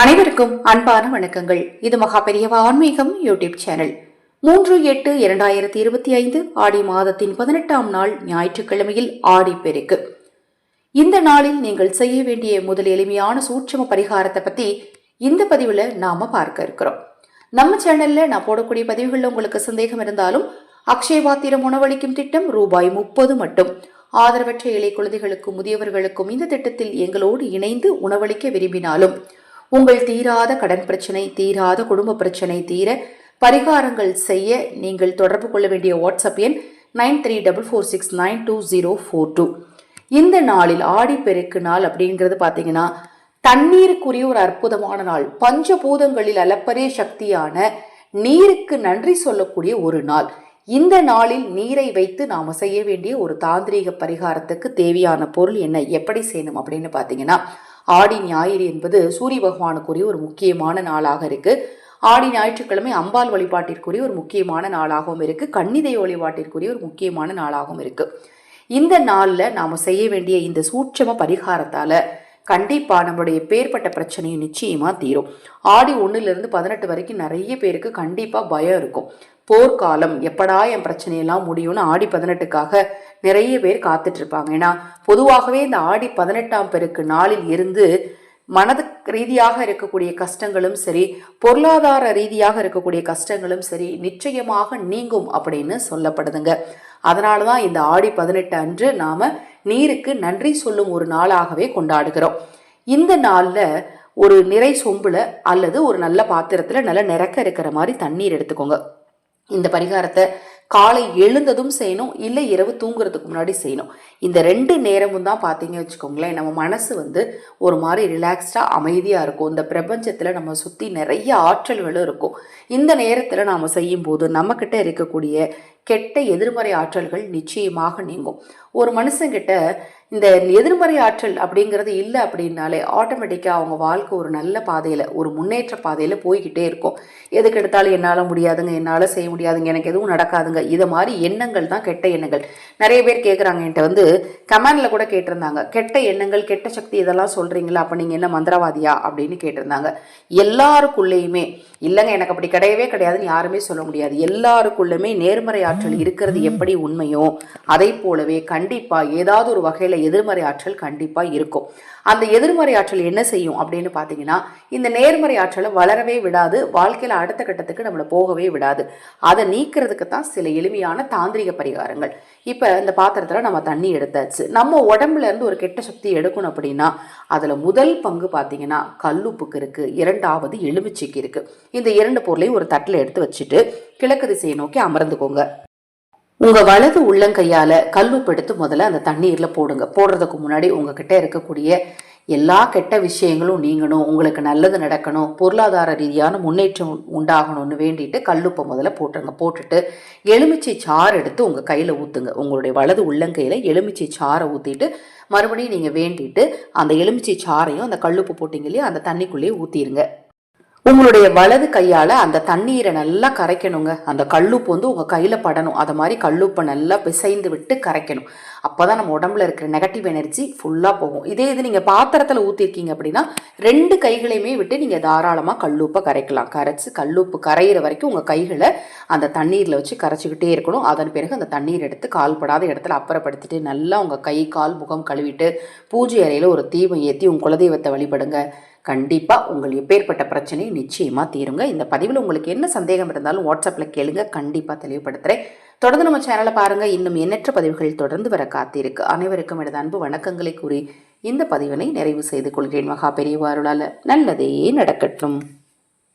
அனைவருக்கும் அன்பான வணக்கங்கள். இது மகா பெரியவா ஆன்மீகம் யூடியூப் சேனல். மூன்று எட்டு இரண்டாயிரத்தி இருபத்தி ஐந்து ஆடி மாதத்தின் பதினெட்டாம் நாள் ஞாயிற்றுக்கிழமையில் ஆடி பெருக்கு. இந்த நாளில் நீங்கள் செய்ய வேண்டிய முதல் எளிமையான சூட்சம பரிகாரத்தை பத்தி இந்த பதிவுல நாம பார்க்க இருக்கிறோம். நம்ம சேனல்ல நான் போடக்கூடிய பதிவுகளில் உங்களுக்கு சந்தேகம் இருந்தாலும் அக்ஷய பாத்திரம் உணவளிக்கும் திட்டம் ரூபாய் முப்பது மட்டும். ஆதரவற்ற இலை குழந்தைகளுக்கும் முதியவர்களுக்கும் இந்த திட்டத்தில் எங்களோடு இணைந்து உணவளிக்க விரும்பினாலும் உங்கள் தீராத கடன் பிரச்சனை தீராத குடும்ப பிரச்சனை தீர பரிகாரங்கள் செய்ய நீங்கள் தொடர்பு கொள்ள வேண்டிய வாட்ஸ்அப் எண் nine three double four six nine two zero four two. இந்த நாளில் ஆடிப்பெருக்கு நாள் அப்படிங்கிறது பார்த்தீங்கன்னா தண்ணீருக்குரிய ஒரு அற்புதமான நாள். பஞ்சபூதங்களில் அலப்பரிய சக்தியான நீருக்கு நன்றி சொல்லக்கூடிய ஒரு நாள். இந்த நாளில் நீரை வைத்து நாம் செய்ய வேண்டிய ஒரு தாந்திரீக பரிகாரத்துக்கு தேவையான பொருள் என்ன எப்படி செய்யணும் அப்படின்னு பார்த்தீங்கன்னா ஆடி ஞாயிறு என்பது சூரிய பகவானுக்குரிய ஒரு முக்கியமான நாளாக இருக்கு. ஆடி ஞாயிற்றுக்கிழமை அம்பாள் வழிபாட்டிற்குரிய ஒரு முக்கியமான நாளாகவும் இருக்கு. கன்னிதை வழிபாட்டிற்குரிய ஒரு முக்கியமான நாளாகவும் இருக்கு. இந்த நாளில் நாம் செய்ய வேண்டிய இந்த சூட்சம பரிகாரத்தால் கண்டிப்பாக நம்மளுடைய பேர்பட்ட பிரச்சனையும் நிச்சயமாக தீரும். ஆடி ஒன்றுலேருந்து பதினெட்டு வரைக்கும் நிறைய பேருக்கு கண்டிப்பாக பயம் இருக்கும். போர்க்காலம் எப்படா என் பிரச்சனையெல்லாம் முடியும்னு ஆடி பதினெட்டுக்காக நிறைய பேர் காத்துட்ருப்பாங்க. ஏன்னா பொதுவாகவே இந்த ஆடி பதினெட்டாம் பெருக்கு நாளில் இருந்து மனது ரீதியாக இருக்கக்கூடிய கஷ்டங்களும் சரி பொருளாதார ரீதியாக இருக்கக்கூடிய கஷ்டங்களும் சரி நிச்சயமாக நீங்கும் அப்படின்னு சொல்லப்படுதுங்க. அதனால தான் இந்த ஆடி பதினெட்டு அன்று நாம் நீருக்கு நன்றி சொல்லும் ஒரு நாளாகவே கொண்டாடுகிறோம். இந்த நாளில் ஒரு நிறை சொம்புல அல்லது ஒரு நல்ல பாத்திரத்தில் நல்ல நிறக்க இருக்கிற மாதிரி தண்ணீர் எடுத்துக்கோங்க. இந்த பரிகாரத்தை காலை எழுந்ததும் செய்யணும் இல்லை இரவு தூங்குறதுக்கு முன்னாடி செய்யணும். இந்த ரெண்டு நேரமும் தான் பார்த்தீங்க வச்சுக்கோங்களேன் நம்ம மனசு வந்து ஒரு மாதிரி ரிலாக்ஸ்டாக அமைதியாக இருக்கும். இந்த பிரபஞ்சத்தில் நம்ம சுற்றி நிறைய ஆற்றல்களும் இருக்கும். இந்த நேரத்தில் நாம் செய்யும்போது நம்மக்கிட்ட இருக்கக்கூடிய கெட்ட எதிர்மறை ஆற்றல்கள் நிச்சயமாக நீங்கும். ஒரு மனுஷங்கிட்ட இந்த எதிர்மறை ஆற்றல் அப்படிங்கிறது இல்லை அப்படின்னாலே ஆட்டோமேட்டிக்காக அவங்க வாழ்க்கை ஒரு நல்ல பாதையில் ஒரு முன்னேற்ற பாதையில் போய்கிட்டே இருக்கும். எதுக்கு எடுத்தாலும் என்னால் முடியாதுங்க என்னால் செய்ய முடியாதுங்க எனக்கு எதுவும் நடக்காதுங்க. இதை மாதிரி எண்ணங்கள் தான் கெட்ட எண்ணங்கள். நிறைய பேர் கேட்குறாங்க என்கிட்ட வந்து கமெண்டில் கூட கேட்டிருந்தாங்க. கெட்ட எண்ணங்கள் கெட்ட சக்தி இதெல்லாம் சொல்கிறீங்களா அப்போ நீங்கள் என்ன மந்திரவாதியா? அப்படின்னு கேட்டிருந்தாங்க. எல்லாருக்குள்ளேயுமே இல்லைங்க எனக்கு அப்படி கிடையவே கிடையாதுன்னு யாருமே சொல்ல முடியாது. எல்லாருக்குள்ளுமே நேர்மறை ஆற்றல் இருக்கிறது எப்படி உண்மையோ அதை போலவே கண்டிப்பாக ஏதாவது ஒரு வகையில் எதிர்மறை ஆற்றல் கண்டிப்பாக இருக்கும். அந்த எதிர்மறை ஆற்றல் என்ன செய்யும் அப்படின்னு பார்த்தீங்கன்னா இந்த நேர்மறை ஆற்றலை வளரவே விடாது வாழ்க்கையில் அடுத்த கட்டத்துக்கு நம்மளை போகவே விடாது. அதை நீக்கிறதுக்கு தான் சில எளிமையான தாந்திரிக பரிகாரங்கள். இப்போ இந்த பாத்திரத்தில் நம்ம தண்ணி எடுத்தாச்சு. நம்ம உடம்புல இருந்து ஒரு கெட்ட சக்தி எடுக்கணும் அப்படின்னா அதில் முதல் பங்கு பார்த்தீங்கன்னா கல்லுப்புக்கு இருக்குது இரண்டாவது எலுமிச்சைக்கு இருக்குது இந்த இரண்டு பொருளையும் ஒரு தட்டில் எடுத்து வச்சுட்டு கிழக்கு திசையை நோக்கி அமர்ந்துக்கோங்க. உங்க வலது உள்ளங்கையால கல்லுப்பு எடுத்து முதல்ல அந்த தண்ணீர்ல போடுங்க. போடுறதுக்கு முன்னாடி உங்ககிட்ட இருக்கக்கூடிய எல்லா கெட்ட விஷயங்களும் நீங்கணும் உங்களுக்கு நல்லது நடக்கணும் பொருளாதார ரீதியான முன்னேற்றம் உண்டாகணும்னு வேண்டிட்டு கல்லுப்பை முதல்ல போட்டுருங்க. போட்டுட்டு எலுமிச்சை சாறு எடுத்து உங்கள் கையில் ஊற்றுங்க உங்களுடைய வலது உள்ளங்கையில் எலுமிச்சை சாறை ஊற்றிட்டு மறுபடியும் நீங்கள் வேண்டிட்டு அந்த எலுமிச்சை சாறையும் அந்த கல்லுப்பு போட்டிங்க இல்லையா அந்த தண்ணிக்குள்ளேயே ஊற்றிடுங்க உங்களுடைய வலது கையால் அந்த தண்ணீரை நல்லா கரைக்கணுங்க. அந்த கல்லுப்பு வந்து உங்கள் கையில் படணும். அதை மாதிரி கல்லுப்பை நல்லா பிசைந்து விட்டு கரைக்கணும். அப்போ தான் நம்ம உடம்புல இருக்கிற நெகட்டிவ் எனர்ஜி ஃபுல்லாக போகும். இதே இது நீங்கள் பாத்திரத்தில் ஊற்றிருக்கீங்க அப்படின்னா ரெண்டு கைகளையுமே விட்டு நீங்கள் தாராளமாக கல்லுப்பை கரைக்கலாம். கரைச்சி கல்லுப்பு கரையிற வரைக்கும் உங்கள் கைகளை அந்த தண்ணீரில் வச்சு கரைச்சிக்கிட்டே இருக்கணும். அதன் பிறகு அந்த தண்ணீர் எடுத்து கால்படாத இடத்துல அப்புறப்படுத்திட்டு நல்லா உங்கள் கை கால் முகம் கழுவிட்டு பூஜை அறையில் ஒரு தீபம் ஏற்றி உங்கள் குலதெய்வத்தை வழிபடுங்க. கண்டிப்பாக உங்கள் எப்பேற்பட்ட பிரச்சனையும் நிச்சயமாக தீருங்க. இந்த பதிவில் உங்களுக்கு என்ன சந்தேகம் இருந்தாலும் வாட்ஸ்அப்பில் கேளுங்க. கண்டிப்பாக தெளிவுபடுத்துகிறேன் தொடர்ந்து நம்ம சேனலை பாருங்கள் இன்னும் எண்ணற்ற பதிவுகள் தொடர்ந்து வர காத்திருக்கு. அனைவருக்கும் எனது அன்பு வணக்கங்களை கூறி இந்த பதிவினை நிறைவு செய்து கொள்கிறேன். மகா பெரியவாருளால் நல்லதே நடக்கட்டும்.